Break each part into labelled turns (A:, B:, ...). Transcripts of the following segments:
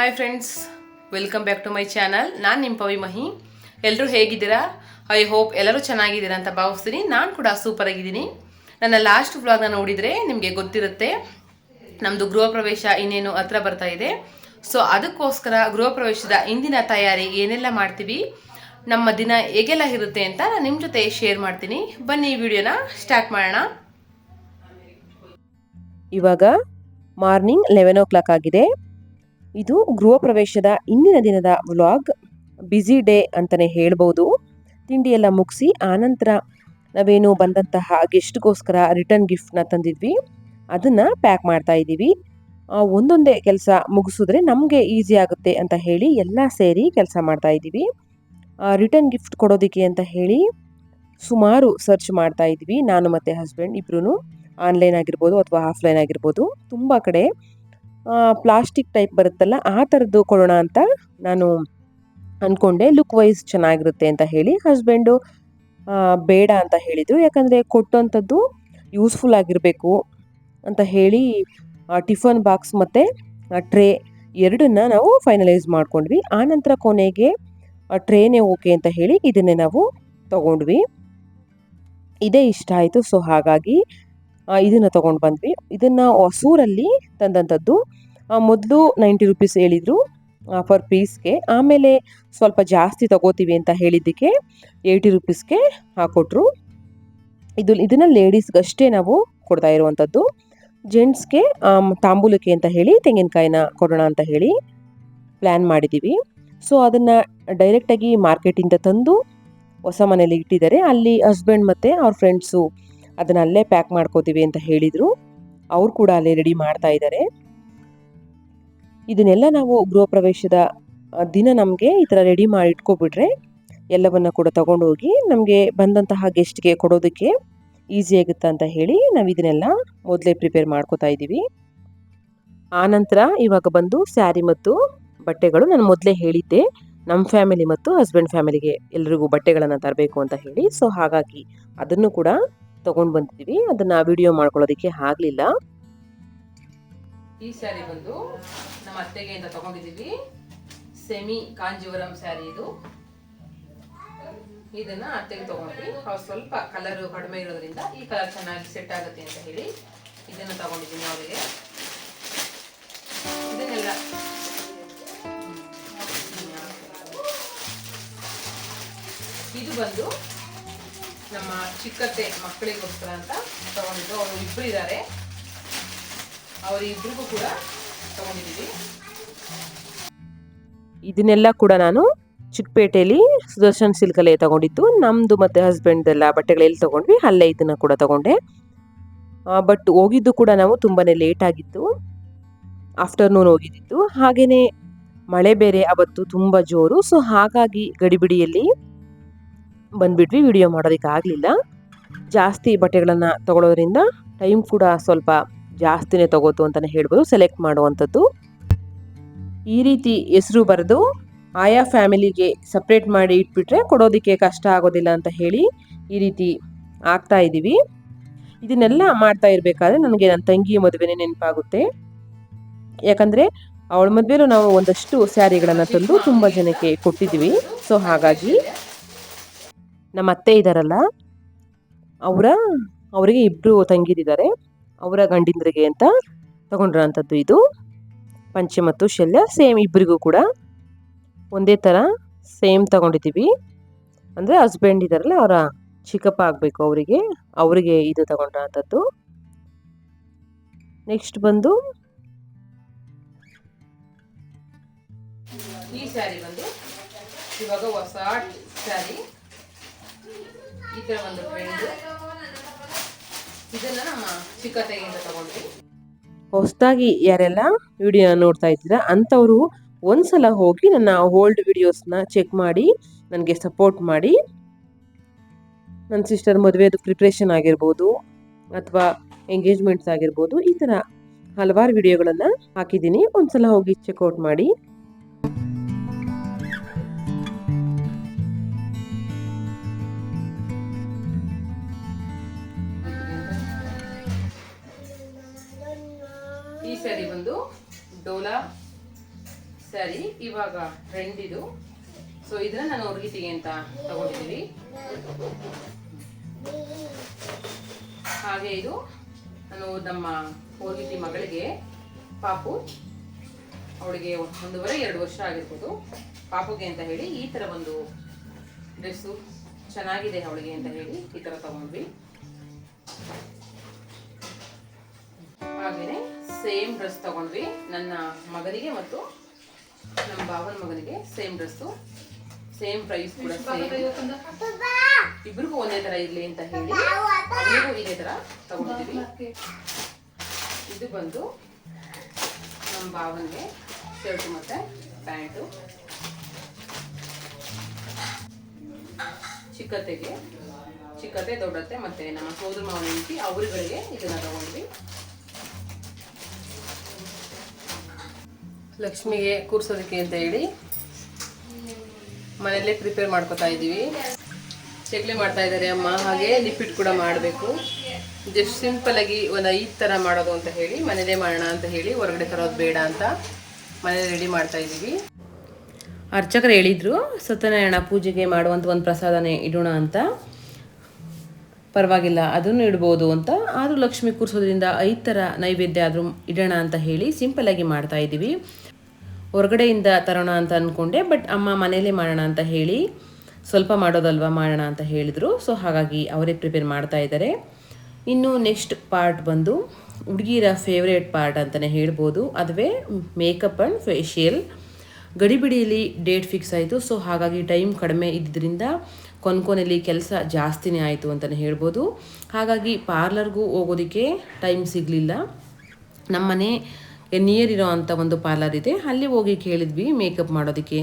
A: Hi friends welcome back to my channel ನಾನು ನಿಮ್ಮ ಪವಿ ಮಹಿ. ಎಲ್ಲರೂ ಹೇಗಿದ್ದೀರಾ? ಐ ಹೋಪ್ ಎಲ್ಲರೂ ಚೆನ್ನಾಗಿದ್ದೀರಾ ಅಂತ ಭಾವಿಸ್ತೀನಿ. ನಾನು ಕೂಡ ಸೂಪರ್ ಆಗಿದ್ದೀನಿ. ನನ್ನ ಲಾಸ್ಟ್ ವ್ಲಾಗ್ನ ನೋಡಿದರೆ ನಿಮಗೆ ಗೊತ್ತಿರುತ್ತೆ ನಮ್ಮದು ಗೃಹ ಪ್ರವೇಶ ಇನ್ನೇನು ಹತ್ರ ಬರ್ತಾ ಇದೆ. ಸೊ ಅದಕ್ಕೋಸ್ಕರ ಗೃಹ ಪ್ರವೇಶದ ಇಂದಿನ ತಯಾರಿ ಏನೆಲ್ಲ ಮಾಡ್ತೀವಿ, ನಮ್ಮ ದಿನ ಹೇಗೆಲ್ಲ ಇರುತ್ತೆ ಅಂತ ನಾನು ನಿಮ್ಮ ಜೊತೆ ಶೇರ್ ಮಾಡ್ತೀನಿ. ಬನ್ನಿ ಈ ವಿಡಿಯೋನ ಸ್ಟಾರ್ಟ್ ಮಾಡೋಣ.
B: ಇವಾಗ ಮಾರ್ನಿಂಗ್ ಲೆವೆನ್ ಓ ಕ್ಲಾಕ್ ಆಗಿದೆ. ಇದು ಗೃಹ ಪ್ರವೇಶದ ಇಂದಿನ ದಿನದ ವ್ಲಾಗ್. ಬ್ಯುಸಿ ಡೇ ಅಂತಲೇ ಹೇಳ್ಬೋದು. ತಿಂಡಿ ಎಲ್ಲ ಮುಗಿಸಿ, ಆನಂತರ ನಾವೇನು ಬಂದಂತಹ ಗೆಸ್ಟ್ಗೋಸ್ಕರ ರಿಟರ್ನ್ ಗಿಫ್ಟ್ನ ತಂದಿದ್ವಿ. ಅದನ್ನು ಪ್ಯಾಕ್ ಮಾಡ್ತಾ ಇದ್ದೀವಿ. ಒಂದೊಂದೇ ಕೆಲಸ ಮುಗಿಸಿದ್ರೆ ನಮಗೆ ಈಸಿ ಆಗುತ್ತೆ ಅಂತ ಹೇಳಿ ಎಲ್ಲ ಸೇರಿ ಕೆಲಸ ಮಾಡ್ತಾ ಇದ್ದೀವಿ. ರಿಟರ್ನ್ ಗಿಫ್ಟ್ ಕೊಡೋದಕ್ಕೆ ಅಂತ ಹೇಳಿ ಸುಮಾರು ಸರ್ಚ್ ಮಾಡ್ತಾ ಇದ್ವಿ ನಾನು ಮತ್ತು ಹಸ್ಬೆಂಡ್ ಇಬ್ರು ಆನ್ಲೈನ್ ಆಗಿರ್ಬೋದು ಅಥವಾ ಆಫ್ಲೈನ್ ಆಗಿರ್ಬೋದು. ತುಂಬ ಕಡೆ ಪ್ಲಾಸ್ಟಿಕ್ ಟೈಪ್ ಬರುತ್ತಲ್ಲ, ಆ ಥರದ್ದು ಕೊಡೋಣ ಅಂತ ನಾನು ಅಂದ್ಕೊಂಡೆ ಲುಕ್ ವೈಸ್ ಚೆನ್ನಾಗಿರುತ್ತೆ ಅಂತ ಹೇಳಿ ಹಸ್ಬೆಂಡು ಬೇಡ ಅಂತ ಹೇಳಿದರು. ಯಾಕಂದರೆ ಕೊಟ್ಟಂಥದ್ದು ಯೂಸ್ಫುಲ್ ಆಗಿರಬೇಕು ಅಂತ ಹೇಳಿ ಟಿಫನ್ ಬಾಕ್ಸ್ ಮತ್ತು ಟ್ರೇ ಎರಡನ್ನ ನಾವು ಫೈನಲೈಸ್ ಮಾಡ್ಕೊಂಡ್ವಿ. ಆನಂತರ ಕೊನೆಗೆ ಟ್ರೇನೇ ಓಕೆ ಅಂತ ಹೇಳಿ ಇದನ್ನೇ ನಾವು ತಗೊಂಡ್ವಿ. ಇದೇ ಇಷ್ಟ ಆಯಿತು. ಸೊ, ಹಾಗಾಗಿ ಇದನ್ನು ತಗೊಂಡು ಬಂದ್ವಿ. ಇದನ್ನು ಹೊಸೂರಲ್ಲಿ ತಂದಂಥದ್ದು ಮೊದಲು ನೈಂಟಿ ರುಪೀಸ್ ಹೇಳಿದರು ಫರ್ ಪೀಸ್ಗೆ. ಆಮೇಲೆ ಸ್ವಲ್ಪ ಜಾಸ್ತಿ ತಗೋತೀವಿ ಅಂತ ಹೇಳಿದ್ದಕ್ಕೆ ಏಯ್ಟಿ ರುಪೀಸ್ಗೆ ಹಾಕೊಟ್ರು. ಇದು, ಇದನ್ನು ಲೇಡೀಸ್ಗಷ್ಟೇ ನಾವು ಕೊಡ್ತಾ ಇರುವಂಥದ್ದು. ಜೆಂಟ್ಸ್ಗೆ ತಾಂಬೂಲಕ್ಕೆ ಅಂತ ಹೇಳಿ, ತೆಂಗಿನಕಾಯಿನ ಕೊಡೋಣ ಅಂತ ಹೇಳಿ ಪ್ಲ್ಯಾನ್ ಮಾಡಿದ್ದೀವಿ. ಸೊ, ಅದನ್ನು ಡೈರೆಕ್ಟಾಗಿ ಮಾರ್ಕೆಟಿಂದ ತಂದು ಹೊಸ ಮನೇಲಿ ಇಟ್ಟಿದ್ದಾರೆ. ಅಲ್ಲಿ ಹಸ್ಬೆಂಡ್ ಮತ್ತು ಅವ್ರ ಫ್ರೆಂಡ್ಸು ಅದನ್ನ ಅಲ್ಲೇ ಪ್ಯಾಕ್ ಮಾಡ್ಕೋತೀವಿ ಅಂತ ಹೇಳಿದರು. ಅವ್ರು ಕೂಡ ಅಲ್ಲೇ ರೆಡಿ ಮಾಡ್ತಾ ಇದ್ದಾರೆ ಇದನ್ನೆಲ್ಲ ನಾವು ಗೃಹ ಪ್ರವೇಶದ ದಿನ ನಮಗೆ ಈ ಥರ ರೆಡಿ ಮಾಡಿ ಇಟ್ಕೊಬಿಟ್ರೆ ಎಲ್ಲವನ್ನ ಕೂಡ ತಗೊಂಡೋಗಿ ನಮಗೆ ಬಂದಂತಹ ಗೆಸ್ಟ್ಗೆ ಕೊಡೋದಕ್ಕೆ ಈಸಿ ಆಗುತ್ತೆ ಅಂತ ಹೇಳಿ ನಾವು ಇದನ್ನೆಲ್ಲ ಮೊದಲೇ ಪ್ರಿಪೇರ್ ಮಾಡ್ಕೋತಾ ಇದ್ದೀವಿ. ಆನಂತರ ಇವಾಗ ಬಂದು ಸ್ಯಾರಿ ಮತ್ತು ಬಟ್ಟೆಗಳು ನಾನು ಮೊದಲೇ ಹೇಳಿದ್ದೆ. ನಮ್ಮ ಫ್ಯಾಮಿಲಿ ಮತ್ತು ಹಸ್ಬೆಂಡ್ ಫ್ಯಾಮಿಲಿಗೆ ಎಲ್ರಿಗೂ ಬಟ್ಟೆಗಳನ್ನು ತರಬೇಕು ಅಂತ ಹೇಳಿ. ಸೊ ಹಾಗಾಗಿ ಅದನ್ನು ಕೂಡ ತಗೊಂಡು ಬಂದಿದ್ದೀವಿ ಅದನ್ನು ವಿಡಿಯೋ ಮಾಡ್ಕೊಳ್ಳೋದಕ್ಕೆ ಆಗಲಿಲ್ಲ.
A: ಈ ಸ್ಯಾರಿ ಬಂದು ನಮ್ಮ ಅತ್ತೆಗೆ ಅಂತ ತಗೊಂಡಿದ್ದೀವಿ. ಸೆಮಿ ಕಾಂಜೀವರಂ ಸ್ಯಾರಿ ಇದು. ಇದನ್ನ ಅತ್ತೆಗೆ ತಗೊಂಡ್ವಿ. ಅವ್ರು ಸ್ವಲ್ಪ ಕಲರ್ ಕಡಿಮೆ ಇರೋದ್ರಿಂದ ಈ ಕಲರ್ ಚೆನ್ನಾಗಿ ಸೆಟ್ ಆಗುತ್ತೆ ಅಂತ ಹೇಳಿ ಇದನ್ನ ತಗೊಂಡಿದ್ದೀನಿ ಅವರಿಗೆ. ಇದನ್ನೆಲ್ಲ ಇದು ಬಂದು ನಮ್ಮ ಚಿಕ್ಕತ್ತೆ ಮಕ್ಕಳಿಗೋಸ್ಕರ ಅಂತ ತಗೊಂಡಿದ್ದು. ಅವರು ಇಬ್ರು ಇದ್ದಾರೆ ಅವರಿಬ್ರಿಗೂ ಕೂಡ ತಗೊಂಡಿದ್ದೀವಿ.
B: ಇದನ್ನೆಲ್ಲ ಕೂಡ ನಾನು ಚಿಕ್ಕಪೇಟೆಯಲ್ಲಿ ಸುದರ್ಶನ್ ಸಿಲ್ಕಲ್ಲೇ ತಗೊಂಡಿದ್ದು. ನಮ್ಮದು ಮತ್ತು ಹಸ್ಬೆಂಡ್ದೆಲ್ಲ ಬಟ್ಟೆಗಳೆಲ್ಲಿ ತಗೊಂಡ್ವಿ? ಅಲ್ಲೇ ಇದನ್ನು ಕೂಡ ತಗೊಂಡೆ. ಬಟ್ ಹೋಗಿದ್ದು ಕೂಡ ನಾವು ತುಂಬಾ ಲೇಟ್ ಆಗಿತ್ತು. ಆಫ್ಟರ್ನೂನ್ ಹೋಗಿದ್ದಿತ್ತು ಹಾಗೆಯೇ ಮಳೆ ಬೇರೆ, ಅವತ್ತು ತುಂಬ ಜೋರು. ಸೊ ಹಾಗಾಗಿ ಗಡಿಬಿಡಿಯಲ್ಲಿ ಬಂದ್ಬಿಟ್ವಿ ವಿಡಿಯೋ ಮಾಡೋದಕ್ಕೆ ಆಗಲಿಲ್ಲ. ಜಾಸ್ತಿ ಬಟ್ಟೆಗಳನ್ನು ತಗೊಳ್ಳೋದ್ರಿಂದ ಟೈಮ್ ಕೂಡ ಸ್ವಲ್ಪ ಜಾಸ್ತಿನೇ ತಗೋತು ಅಂತಲೇ ಹೇಳ್ಬೋದು ಸೆಲೆಕ್ಟ್ ಮಾಡುವಂಥದ್ದು. ಈ ರೀತಿ ಹೆಸರು ಬರೆದು ಆಯಾ ಫ್ಯಾಮಿಲಿಗೆ ಸಪ್ರೇಟ್ ಮಾಡಿ ಇಟ್ಬಿಟ್ರೆ ಕೊಡೋದಕ್ಕೆ ಕಷ್ಟ ಆಗೋದಿಲ್ಲ ಅಂತ ಹೇಳಿ ಈ ರೀತಿ ಆಗ್ತಾ ಇದ್ದೀವಿ ಇದನ್ನೆಲ್ಲ ಮಾಡ್ತಾ ಇರಬೇಕಾದ್ರೆ ನನಗೆ ನನ್ನ ತಂಗಿ ಮದುವೆನೇ ನೆನಪಾಗುತ್ತೆ. ಯಾಕಂದರೆ ಅವಳ ಮದುವೆಲೂ ನಾವು ಒಂದಷ್ಟು ಸ್ಯಾರಿಗಳನ್ನು ತಂದು ತುಂಬ ಜನಕ್ಕೆ ಕೊಟ್ಟಿದ್ದೀವಿ. ಸೊ ಹಾಗಾಗಿ ನಮ್ಮ ಅತ್ತೆ ಇದ್ದಾರಲ್ಲ ಅವರ, ಅವರಿಗೆ ಇಬ್ಬರು ತಂಗಿರಿದ್ದಾರೆ ಅವರ ಗಂಡಿಂದ್ರಿಗೆ ಅಂತ ತಗೊಂಡಿರೋಂಥದ್ದು ಇದು. ಪಂಚೆ ಮತ್ತು ಶಲ್ಯ ಸೇಮ್ ಇಬ್ಬರಿಗೂ ಕೂಡ ಒಂದೇ ಥರ ಸೇಮ್ ತಗೊಂಡಿದ್ದೀವಿ. ಅಂದರೆ ಹಸ್ಬೆಂಡ್ ಇದ್ದಾರಲ್ಲ ಅವರ ಚಿಕ್ಕಪ್ಪ ಆಗಬೇಕು ಅವರಿಗೆ ಅವರಿಗೆ ಇದು ತಗೊಂಡಿರೋಂಥದ್ದು ನೆಕ್ಸ್ಟ್ ಬಂದು
A: ಈ ಸ್ಯಾರಿ ಬಂದು ಇವಾಗ ಹೊಸ ಸ್ಯಾರಿ ತರ ಒಂದು ಇದನ್ನ ನಮ್ಮ ಚಿಕ್ಕತೆಯಿಂದ ತಗೊಂಡ್ವಿ.
B: ಹೊಸದಾಗಿ ಯಾರೆಲ್ಲ ವಿಡಿಯೋ ನೋಡ್ತಾ ಇದ್ದೀರಾ, ಅಂಥವರು ಒಂದ್ಸಲ ಹೋಗಿ ನನ್ನ ಓಲ್ಡ್ ವಿಡಿಯೋಸ್ನ ಚೆಕ್ ಮಾಡಿ, ನನಗೆ ಸಪೋರ್ಟ್ ಮಾಡಿ. ನನ್ನ ಸಿಸ್ಟರ್ ಮದುವೆದು ಪ್ರಿಪ್ರೇಷನ್ ಆಗಿರ್ಬೋದು, ಅಥವಾ ಎಂಗೇಜ್ಮೆಂಟ್ಸ್ ಆಗಿರ್ಬೋದು, ಈ ಥರ ಹಲವಾರು ವಿಡಿಯೋಗಳನ್ನು ಹಾಕಿದ್ದೀನಿ. ಒಂದ್ಸಲ ಹೋಗಿ ಚೆಕ್ಔಟ್ ಮಾಡಿ.
A: ಡೋಲಾ
B: ಸ್ಯಾರಿ ಇವಾಗ ಟ್ರೆಂಡ್ ಇದು ಸೊ ಇದನ್ನ ನಾನು ಒರ್ಗಿತಿಗೆ ಅಂತ ತಗೊಂಡಿದ್ದೀವಿ ಹಾಗೆ ಇದು ನಾನು ನಮ್ಮ ಹೋಗಿತಿ ಮಗಳಿಗೆ, ಪಾಪು. ಅವಳಿಗೆ ಒಂದೂವರೆ, ಎರಡು ವರ್ಷ ಆಗಿರ್ಬೋದು. ಪಾಪುಗೆ ಅಂತ ಹೇಳಿ ಈ ಥರ ಒಂದು ಡ್ರೆಸ್ಸು ಚೆನ್ನಾಗಿದೆ ಅವಳಿಗೆ ಅಂತ ಹೇಳಿ ಈ ಥರ ತಗೊಂಡ್ವಿ. ಸೇಮ್ ಡ್ರೆಸ್ ತಗೊಂಡ್ವಿ. ನನ್ನ ಮಗನಿಗೆ ಮತ್ತು ನಮ್ಮ ಬಾವನ ಮಗನಿಗೆ ಸೇಮ್ ಡ್ರೆಸ್ಸು ಸೇಮ್ ಪ್ರೈಸ್ ಕೂಡ ಸೇಮ್ ಇಬ್ರಿಗೂ ಒಂದೇ ತರ ಇರ್ಲಿ ಅಂತ ಹೇಳಿ ಅವನಿಗೂ ಇದೇ ತರ ತಗೊಂಡಿದ್ದೀವಿ. ಇದು ಬಂದು ನಮ್ಮ ಬಾವನಿಗೆ ಶರ್ಟ್ ಮತ್ತೆ ಪ್ಯಾಂಟು ಚಿಕ್ಕತೆಗೆ ಚಿಕ್ಕತೆ ದೊಡ್ಡತೆ ಮತ್ತೆ ನಮ್ಮ ಸೋದರ ಮಾವನ ಹೆಂಡತಿ ಅವರುಗಳಿಗೆ ಇದನ್ನ ತಗೊಂಡ್ವಿ. ಲಕ್ಷ್ಮಿಗೆ ಕೂರ್ಸೋದಕ್ಕೆ ಅಂತ ಹೇಳಿ ಮನೆಯಲ್ಲೇ ಪ್ರಿಪೇರ್ ಮಾಡ್ಕೊತಾ ಇದ್ದೀವಿ. ಚಕ್ಲಿ ಮಾಡ್ತಾ ಇದ್ದಾರೆ ಅಮ್ಮ. ಹಾಗೆ ಲಿಪಿಟ್ ಕೂಡ ಮಾಡಬೇಕು. ಜಸ್ಟ್ ಸಿಂಪಲ್ ಆಗಿ ಒಂದು ಐದು ಥರ ಮಾಡೋದು ಅಂತ ಹೇಳಿ ಮನೆಯಲ್ಲೇ ಮಾಡೋಣ ಅಂತ ಹೇಳಿ ಹೊರಗಡೆ ತರೋದು ಬೇಡ ಅಂತ ಮನೇಲಿ ರೆಡಿ ಮಾಡ್ತಾ ಇದ್ದೀವಿ. ಅರ್ಚಕರು ಹೇಳಿದರು, ಸತ್ಯನಾರಾಯಣ ಪೂಜೆಗೆ ಮಾಡುವಂಥ ಒಂದು ಪ್ರಸಾದನೇ ಇಡೋಣ ಅಂತ. ಪರವಾಗಿಲ್ಲ, ಅದನ್ನು ಇಡ್ಬೋದು ಅಂತ. ಆದರೂ ಲಕ್ಷ್ಮಿ ಕೂರಿಸೋದ್ರಿಂದ ಐದು ಥರ ನೈವೇದ್ಯ ಆದರೂ ಇಡೋಣ ಅಂತ ಹೇಳಿ ಸಿಂಪಲ್ಲಾಗಿ ಮಾಡ್ತಾ ಇದ್ದೀವಿ. ಹೊರಗಡೆಯಿಂದ ತರೋಣ ಅಂತ ಅಂದ್ಕೊಂಡೆ ಬಟ್ ಅಮ್ಮ ಮನೇಲೇ ಮಾಡೋಣ ಅಂತ ಹೇಳಿ ಸ್ವಲ್ಪ ಮಾಡೋದಲ್ವಾ ಮಾಡೋಣ ಅಂತ ಹೇಳಿದರು. ಸೊ ಹಾಗಾಗಿ ಅವರೇ ಪ್ರಿಪೇರ್ ಮಾಡ್ತಾ ಇದ್ದಾರೆ. ಇನ್ನು ನೆಕ್ಸ್ಟ್ ಪಾರ್ಟ್ ಬಂದು ಹುಡುಗಿರ ಫೇವ್ರೇಟ್ ಪಾರ್ಟ್ ಅಂತಲೇ ಹೇಳ್ಬೋದು. ಅದುವೇ ಮೇಕಪ್ ಆ್ಯಂಡ್ ಫೇಶಿಯಲ್ ಗಡಿಬಿಡಿಯಲ್ಲಿ ಡೇಟ್ ಫಿಕ್ಸ್ ಆಯಿತು. ಸೊ ಹಾಗಾಗಿ ಟೈಮ್ ಕಡಿಮೆ ಇದ್ದಿದ್ದರಿಂದ ಕೊನ್ಕೊನೆಯಲ್ಲಿ ಕೆಲಸ ಜಾಸ್ತಿನೇ ಆಯಿತು ಅಂತಲೇ ಹೇಳ್ಬೋದು. ಹಾಗಾಗಿ ಪಾರ್ಲರ್ಗೂ ಹೋಗೋದಕ್ಕೆ ಟೈಮ್ ಸಿಗಲಿಲ್ಲ. ನಮ್ಮನೆ ನಿಯರ್ ಇರೋ ಅಂಥ ಒಂದು ಪಾರ್ಲರ್ ಇದೆ. ಅಲ್ಲಿ ಹೋಗಿ ಕೇಳಿದ್ವಿ ಮೇಕಪ್ ಮಾಡೋದಕ್ಕೆ.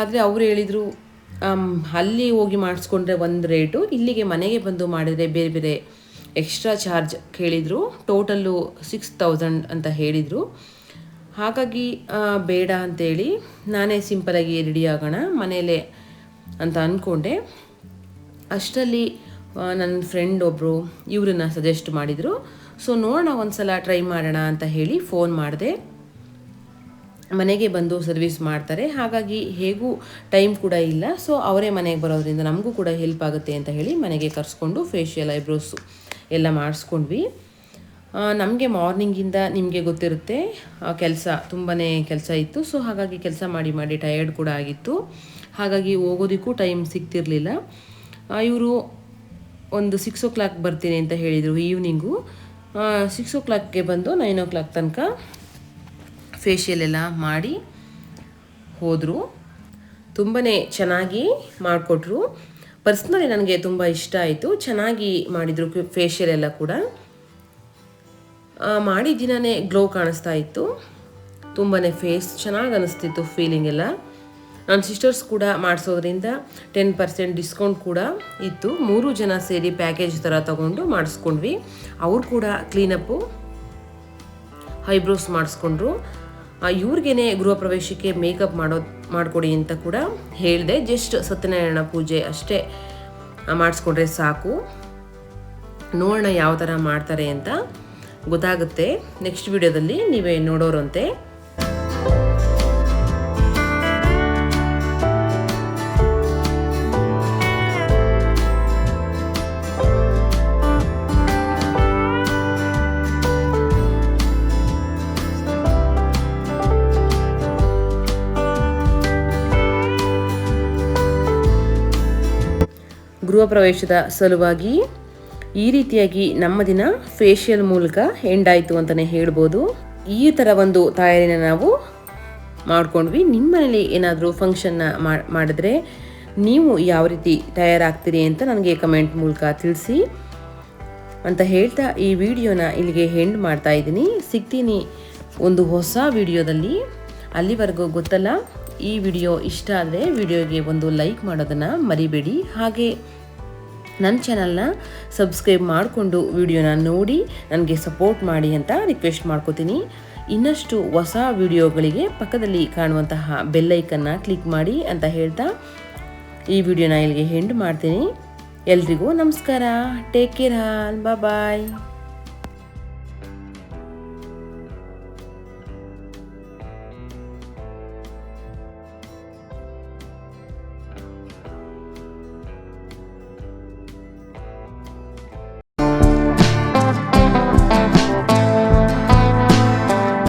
B: ಆದರೆ ಅವ್ರು ಹೇಳಿದರು ಅಲ್ಲಿ ಹೋಗಿ ಮಾಡಿಸ್ಕೊಂಡ್ರೆ ಒಂದು ರೇಟು ಇಲ್ಲಿಗೆ ಮನೆಗೆ ಬಂದು ಮಾಡಿದರೆ ಬೇರೆ ಬೇರೆ ಎಕ್ಸ್ಟ್ರಾ ಚಾರ್ಜ್ ಕೇಳಿದರು. ಟೋಟಲ್ಲು ಸಿಕ್ಸ್ ತೌಸಂಡ್ ಅಂತ ಹೇಳಿದರು. ಹಾಗಾಗಿ ಬೇಡ ಅಂತೇಳಿ ನಾನೇ ಸಿಂಪಲಾಗಿ ರೆಡಿ ಆಗೋಣ ಮನೆಯಲ್ಲೇ ಅಂತ ಅಂದ್ಕೊಂಡೆ ಅಷ್ಟರಲ್ಲಿ ನನ್ನ ಫ್ರೆಂಡ್ ಒಬ್ಬರು ಇವ್ರನ್ನ ಸಜೆಸ್ಟ್ ಮಾಡಿದರು. ಸೊ ನೋಡೋಣ ಒಂದು ಸಲ ಟ್ರೈ ಮಾಡೋಣ ಅಂತ ಹೇಳಿ ಫೋನ್ ಮಾಡಿದೆ. ಮನೆಗೆ ಬಂದು ಸರ್ವಿಸ್ ಮಾಡ್ತಾರೆ. ಹಾಗಾಗಿ ಹೇಗೂ ಟೈಮ್ ಕೂಡ ಇಲ್ಲ. ಸೊ ಅವರೇ ಮನೆಗೆ ಬರೋದ್ರಿಂದ ನಮಗೂ ಕೂಡ ಹೆಲ್ಪ್ ಆಗುತ್ತೆ ಅಂತ ಹೇಳಿ ಮನೆಗೆ ಕರೆಸ್ಕೊಂಡು ಫೇಶಿಯಲ್ ಐಬ್ರೋಸು ಎಲ್ಲ ಮಾಡಿಸ್ಕೊಂಡ್ವಿ. ನಮಗೆ ಮಾರ್ನಿಂಗಿಂದ ನಿಮಗೆ ಗೊತ್ತಿರುತ್ತೆ ಕೆಲಸ ತುಂಬಾ ಕೆಲಸ ಇತ್ತು. ಸೊ ಹಾಗಾಗಿ ಕೆಲಸ ಮಾಡಿ ಮಾಡಿ ಟಯರ್ಡ್ ಕೂಡ ಆಗಿತ್ತು. ಹಾಗಾಗಿ ಹೋಗೋದಕ್ಕೂ ಟೈಮ್ ಸಿಗ್ತಿರಲಿಲ್ಲ. ಇವರು ಒಂದು ಸಿಕ್ಸ್ ಓ ಕ್ಲಾಕ್ ಬರ್ತೀನಿ ಅಂತ ಹೇಳಿದರು ಈವ್ನಿಂಗು ಸಿಕ್ಸ್ ಓ ಕ್ಲಾಕ್ಗೆ ಬಂದು ನೈನ್ ಓ ಕ್ಲಾಕ್ ತನಕ ಫೇಶಿಯಲ್ ಎಲ್ಲ ಮಾಡಿ ಹೋದರು. ತುಂಬಾ ಚೆನ್ನಾಗಿ ಮಾಡಿಕೊಟ್ರು. ಪರ್ಸ್ನಲಿ ನನಗೆ ತುಂಬ ಇಷ್ಟ ಆಯಿತು. ಚೆನ್ನಾಗಿ ಮಾಡಿದರು ಫೇಶಿಯಲ್ ಎಲ್ಲ ಕೂಡ. ಮಾಡಿದ ದಿನವೇ ಗ್ಲೋ ಕಾಣಿಸ್ತಾ ಇತ್ತು. ತುಂಬಾ ಫೇಸ್ ಚೆನ್ನಾಗಿ ಅನಿಸ್ತಿತ್ತು ಫೀಲಿಂಗ್ ಎಲ್ಲ. ನನ್ನ ಸಿಸ್ಟರ್ಸ್ ಕೂಡ ಮಾಡಿಸೋದ್ರಿಂದ ಟೆನ್ ಪರ್ಸೆಂಟ್ ಡಿಸ್ಕೌಂಟ್ ಕೂಡ ಇತ್ತು. ಮೂರು ಜನ ಸೇರಿ ಪ್ಯಾಕೇಜ್ ಥರ ತಗೊಂಡು ಮಾಡಿಸ್ಕೊಂಡ್ವಿ. ಅವ್ರು ಕೂಡ ಕ್ಲೀನಪ್ಪು ಐಬ್ರೋಸ್ ಮಾಡಿಸ್ಕೊಂಡ್ರು. ಇವ್ರಿಗೇನೆ ಗೃಹ ಪ್ರವೇಶಕ್ಕೆ ಮೇಕಪ್ ಮಾಡೋ, ಮಾಡಿಕೊಡಿ ಅಂತ ಕೂಡ ಹೇಳಿದೆ. ಜಸ್ಟ್ ಸತ್ಯನಾರಾಯಣ ಪೂಜೆ ಅಷ್ಟೇ ಮಾಡಿಸ್ಕೊಂಡ್ರೆ ಸಾಕು. ನೋಡೋಣ ಯಾವ ಥರ ಮಾಡ್ತಾರೆ ಅಂತ ಗೊತ್ತಾಗುತ್ತೆ. ನೆಕ್ಸ್ಟ್ ವಿಡಿಯೋದಲ್ಲಿ ನೀವೇ ನೋಡೋರಂತೆ. ಗೃಹ ಪ್ರವೇಶದ ಸಲುವಾಗಿ ಈ ರೀತಿಯಾಗಿ ನಮ್ಮ ದಿನ ಫೇಶಿಯಲ್ ಮೂಲಕ ಎಂಡ್ ಆಯಿತು ಅಂತಲೇ ಹೇಳ್ಬೋದು. ಈ ಥರ ಒಂದು ತಯಾರಿನ ನಾವು ಮಾಡ್ಕೊಂಡ್ವಿ. ನಿಮ್ಮ ಮನೇಲಿ ಏನಾದರೂ ಫಂಕ್ಷನ್ನ ಮಾಡಿದ್ರೆ ನೀವು ಯಾವ ರೀತಿ ತಯಾರಾಗ್ತೀರಿ ಅಂತ ನನಗೆ ಕಮೆಂಟ್ ಮೂಲಕ ತಿಳಿಸಿ. ಅಂತ ಹೇಳ್ತಾ ಈ ವಿಡಿಯೋನ ಇಲ್ಲಿಗೆ ಹೆಂಡ್ ಮಾಡ್ತಾ ಇದ್ದೀನಿ. ಸಿಗ್ತೀನಿ ಒಂದು ಹೊಸ ವಿಡಿಯೋದಲ್ಲಿ. ಅಲ್ಲಿವರೆಗೂ ಗೊತ್ತಲ್ಲ, ಈ ವಿಡಿಯೋ ಇಷ್ಟ ಆದರೆ ವಿಡಿಯೋಗೆ ಒಂದು ಲೈಕ್ ಮಾಡೋದನ್ನು ಮರಿಬೇಡಿ. ಹಾಗೆ ನನ್ನ ಚಾನಲ್ನ ಸಬ್ಸ್ಕ್ರೈಬ್ ಮಾಡಿಕೊಂಡು ವಿಡಿಯೋನ ನೋಡಿ, ನನಗೆ ಸಪೋರ್ಟ್ ಮಾಡಿ ಅಂತ ರಿಕ್ವೆಸ್ಟ್ ಮಾಡ್ಕೋತೀನಿ. ಇನ್ನಷ್ಟು ಹೊಸ ವಿಡಿಯೋಗಳಿಗೆ ಪಕ್ಕದಲ್ಲಿ ಕಾಣುವಂತಹ ಬೆಲ್ಲೈಕನ್ನು ಕ್ಲಿಕ್ ಮಾಡಿ ಅಂತ ಹೇಳ್ತಾ ಈ ವಿಡಿಯೋನ ಇಲ್ಲಿಗೆ ಹೆಂಡ್ ಮಾಡ್ತೀನಿ. ಎಲ್ರಿಗೂ ನಮಸ್ಕಾರ. ಟೇಕ್ ಕೇರ್ ಹಾಲ್ ಬಾಯ್